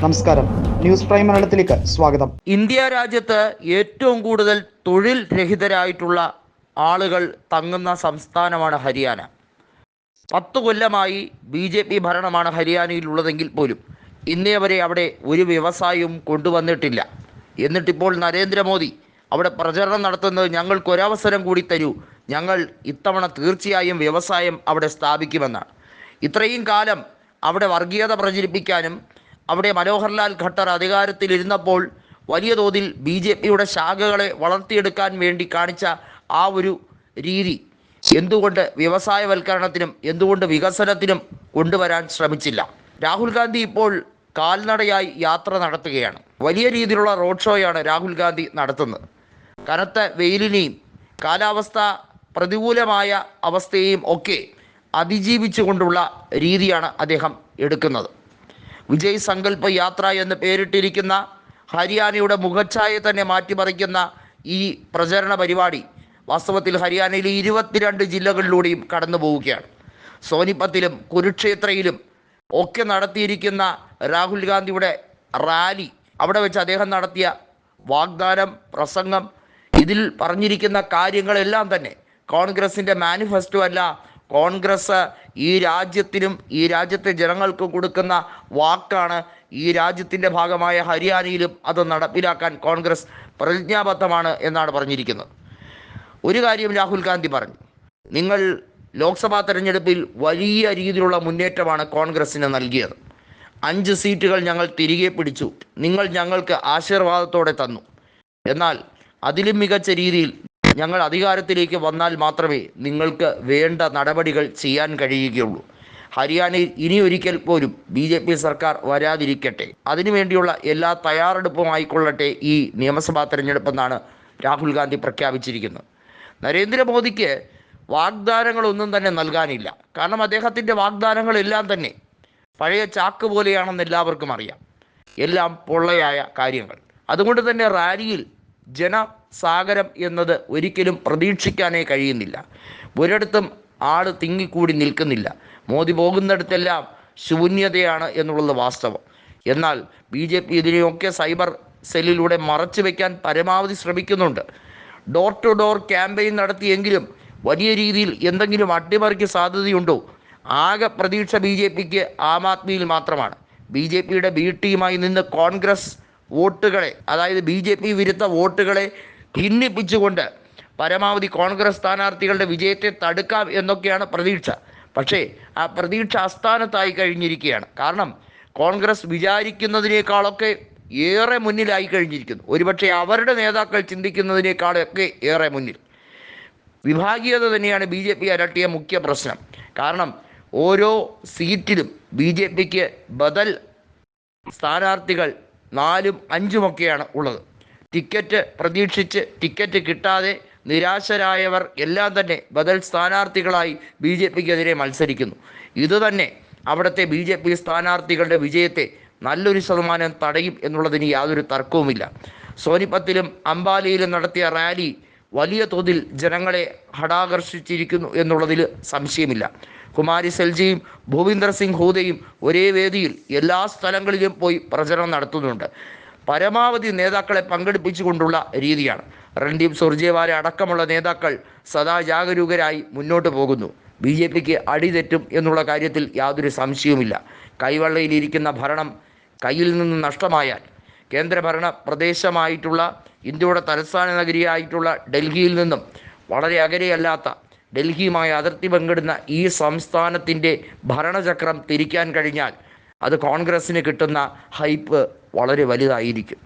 നമസ്കാരം. News prime മലയാളത്തിലേക്ക് സ്വാഗതം. ഇന്ത്യ രാജ്യത്ത് ഏറ്റവും കൂടുതൽ തൊഴിൽ രഹിതരായിട്ടുള്ള ആളുകൾ തങ്ങുന്ന സംസ്ഥാനമാണ് ഹരിയാന. പത്ത് കൊല്ലമായി ബി ജെ പി ഭരണമാണ് ഹരിയാനയിലുള്ളതെങ്കിൽ പോലും ഇന്നേ വരെ അവിടെ ഒരു വ്യവസായവും കൊണ്ടുവന്നിട്ടില്ല. എന്നിട്ടിപ്പോൾ നരേന്ദ്രമോദി അവിടെ പ്രചരണം നടത്തുന്നത് ഞങ്ങൾക്ക് ഒരവസരം കൂടി തരൂ. ഞങ്ങൾ ഇത്തവണ തീർച്ചയായും വ്യവസായം അവിടെ സ്ഥാപിക്കുമെന്നാണ്. ഇത്രയും കാലം അവിടെ വർഗീയത പ്രചരിപ്പിക്കാനും അവിടെ മനോഹർലാൽ ഖട്ടർ അധികാരത്തിലിരുന്നപ്പോൾ വലിയ തോതിൽ ബി ജെ പിയുടെ ശാഖകളെ വളർത്തിയെടുക്കാൻ വേണ്ടി കാണിച്ച ആ ഒരു രീതി എന്തുകൊണ്ട് വ്യവസായവൽക്കരണത്തിനും എന്തുകൊണ്ട് വികസനത്തിനും കൊണ്ടുവരാൻ ശ്രമിച്ചില്ല. രാഹുൽ ഗാന്ധി ഇപ്പോൾ കാൽനടയായി യാത്ര നടത്തുകയാണ്. വലിയ രീതിയിലുള്ള റോഡ് ഷോയാണ് രാഹുൽ ഗാന്ധി നടത്തുന്നത്. കനത്ത വെയിലിനെയും കാലാവസ്ഥ പ്രതികൂലമായ അവസ്ഥയെയും ഒക്കെ അതിജീവിച്ചുകൊണ്ടുള്ള രീതിയാണ് അദ്ദേഹം എടുക്കുന്നത്. വിജയ് സങ്കല്പ യാത്ര എന്ന് പേരിട്ടിരിക്കുന്ന ഹരിയാനയുടെ മുഖച്ഛായ തന്നെ മാറ്റിമറിക്കുന്ന ഈ പ്രചരണ പരിപാടി വാസ്തവത്തിൽ ഹരിയാനയിലെ ഇരുപത്തിരണ്ട് ജില്ലകളിലൂടെയും കടന്നു പോവുകയാണ്. സോനിപ്പത്തിലും കുരുക്ഷേത്രയിലും ഒക്കെ നടത്തിയിരിക്കുന്ന രാഹുൽ ഗാന്ധിയുടെ റാലി അവിടെ വെച്ച് അദ്ദേഹം നടത്തിയ വാഗ്ദാനം പ്രസംഗം ഇതിൽ പറഞ്ഞിരിക്കുന്ന കാര്യങ്ങളെല്ലാം തന്നെ കോൺഗ്രസിന്റെ മാനിഫെസ്റ്റോ അല്ല കോൺഗ്രസ് ഈ രാജ്യത്തിനും ഈ രാജ്യത്തെ ജനങ്ങൾക്ക് കൊടുക്കുന്ന വാക്കാണ് ഈ രാജ്യത്തിന്റെ ഭാഗമായ ഹരിയാനയിലും അത് നടപ്പിലാക്കാൻ കോൺഗ്രസ് പ്രതിജ്ഞാബദ്ധമാണ് എന്നാണ് പറഞ്ഞിരിക്കുന്നത്. ഒരു കാര്യം രാഹുൽ ഗാന്ധി പറഞ്ഞു. നിങ്ങൾ ലോക്സഭാ തെരഞ്ഞെടുപ്പിൽ വലിയ രീതിയിലുള്ള മുന്നേറ്റമാണ് കോൺഗ്രസ്സിന് നൽകിയത്. അഞ്ച് സീറ്റുകൾ ഞങ്ങൾ തിരികെ പിടിച്ചു. നിങ്ങൾ ഞങ്ങൾക്ക് ആശീർവാദത്തോടെ തന്നു. എന്നാൽ അതിലും മികച്ച രീതിയിൽ ഞങ്ങൾ അധികാരത്തിലേക്ക് വന്നാൽ മാത്രമേ നിങ്ങൾക്ക് വേണ്ട നടപടികൾ ചെയ്യാൻ കഴിയുകയുള്ളൂ. ഹരിയാനയിൽ ഇനി ഒരിക്കൽ പോലും ബി ജെ പി സർക്കാർ വരാതിരിക്കട്ടെ. അതിനുവേണ്ടിയുള്ള എല്ലാ തയ്യാറെടുപ്പുമായിക്കൊള്ളട്ടെ ഈ നിയമസഭാ തെരഞ്ഞെടുപ്പെന്നാണ് രാഹുൽ ഗാന്ധി പ്രഖ്യാപിച്ചിരിക്കുന്നത്. നരേന്ദ്രമോദിക്ക് വാഗ്ദാനങ്ങളൊന്നും തന്നെ നൽകാനില്ല. കാരണം അദ്ദേഹത്തിന്റെ വാഗ്ദാനങ്ങളെല്ലാം തന്നെ പഴയ ചാക്ക് പോലെയാണെന്ന് എല്ലാവർക്കും അറിയാം. എല്ലാം പൊള്ളയായ കാര്യങ്ങൾ. അതുകൊണ്ട് തന്നെ റാലിയിൽ ജനസാഗരം എന്നത് ഒരിക്കലും പ്രതീക്ഷിക്കാനേ കഴിയുന്നില്ല. ഒരിടത്തും ആൾ തിങ്ങിക്കൂടി നിൽക്കുന്നില്ല. മോദി പോകുന്നിടത്തെല്ലാം ശൂന്യതയാണ് എന്നുള്ളത് വാസ്തവം. എന്നാൽ ബി ജെ പി ഇതിനെയൊക്കെ സൈബർ സെല്ലിലൂടെ മറച്ചു വയ്ക്കാൻ പരമാവധി ശ്രമിക്കുന്നുണ്ട്. ഡോർ ടു ഡോർ ക്യാമ്പയിൻ നടത്തിയെങ്കിലും വലിയ രീതിയിൽ എന്തെങ്കിലും അട്ടിമറിക്ക് സാധ്യതയുണ്ടോ? ആകെ പ്രതീക്ഷ ബി ജെ പിക്ക് ആം ആദ്മിയിൽ മാത്രമാണ്. ബി ജെ പിയുടെ ബി ടീമായി നിന്ന് കോൺഗ്രസ് വോട്ടുകളെ അതായത് ബി ജെ പി വിരുദ്ധ വോട്ടുകളെ ഭിന്നിപ്പിച്ചുകൊണ്ട് പരമാവധി കോൺഗ്രസ് സ്ഥാനാർത്ഥികളുടെ വിജയത്തെ തടുക്കാം എന്നൊക്കെയാണ് പ്രതീക്ഷ. പക്ഷേ ആ പ്രതീക്ഷ അസ്ഥാനത്തായി കഴിഞ്ഞിരിക്കുകയാണ്. കാരണം കോൺഗ്രസ് വിചാരിക്കുന്നതിനേക്കാളൊക്കെ ഏറെ മുന്നിലായി കഴിഞ്ഞിരിക്കുന്നു. ഒരുപക്ഷെ അവരുടെ നേതാക്കൾ ചിന്തിക്കുന്നതിനേക്കാളൊക്കെ ഏറെ മുന്നിൽ. വിഭാഗീയത തന്നെയാണ് ബി ജെ പി അലട്ടിയ മുഖ്യ പ്രശ്നം. കാരണം ഓരോ സീറ്റിലും ബി ജെ പിക്ക് ബദൽ സ്ഥാനാർത്ഥികൾ നാലും അഞ്ചുമൊക്കെയാണ് ഉള്ളത്. ടിക്കറ്റ് പ്രതീക്ഷിച്ച് ടിക്കറ്റ് കിട്ടാതെ നിരാശരായവർ എല്ലാം തന്നെ ബദൽ സ്ഥാനാർത്ഥികളായി ബി ജെ പിക്കെതിരെ മത്സരിക്കുന്നു. ഇതുതന്നെ അവിടുത്തെ ബി ജെ പി സ്ഥാനാർത്ഥികളുടെ വിജയത്തെ നല്ലൊരു ശതമാനം തടയും എന്നുള്ളതിന് യാതൊരു തർക്കവുമില്ല. സോനിപ്പത്തിലും അംബാലയിലും നടത്തിയ റാലി വലിയ തോതിൽ ജനങ്ങളെ ഹടാകർഷിച്ചിരിക്കുന്നു എന്നുള്ളതിൽ സംശയമില്ല. കുമാരി സെൽജിയും ഭൂവിന്ദർ സിംഗ് ഹൂദയും ഒരേ വേദിയിൽ എല്ലാ സ്ഥലങ്ങളിലും പോയി പ്രചരണം നടത്തുന്നുണ്ട്. പരമാവധി നേതാക്കളെ പങ്കെടുപ്പിച്ചുകൊണ്ടുള്ള രീതിയാണ്. രൺദീപ് സുർജേവാല അടക്കമുള്ള നേതാക്കൾ സദാ ജാഗരൂകരായി മുന്നോട്ട് പോകുന്നു. ബി ജെ പിക്ക് അടിതെറ്റും എന്നുള്ള കാര്യത്തിൽ യാതൊരു സംശയവുമില്ല. കൈവള്ളയിലിരിക്കുന്ന ഭരണം കയ്യിൽ നിന്ന് നഷ്ടമായാൽ കേന്ദ്രഭരണ പ്രദേശമായിട്ടുള്ള ഇന്ത്യയുടെ തലസ്ഥാന നഗരിയായിട്ടുള്ള ഡൽഹിയിൽ നിന്നും വളരെ അകലെയല്ലാത്ത ഡൽഹിയുമായി അതിർത്തി പങ്കിടുന്ന ഈ സംസ്ഥാനത്തിന്റെ ഭരണചക്രം തിരിക്കാൻ കഴിഞ്ഞാൽ അത് കോൺഗ്രസ്സിന് കിട്ടുന്ന ഹൈപ്പ് വളരെ വലുതായിരിക്കും.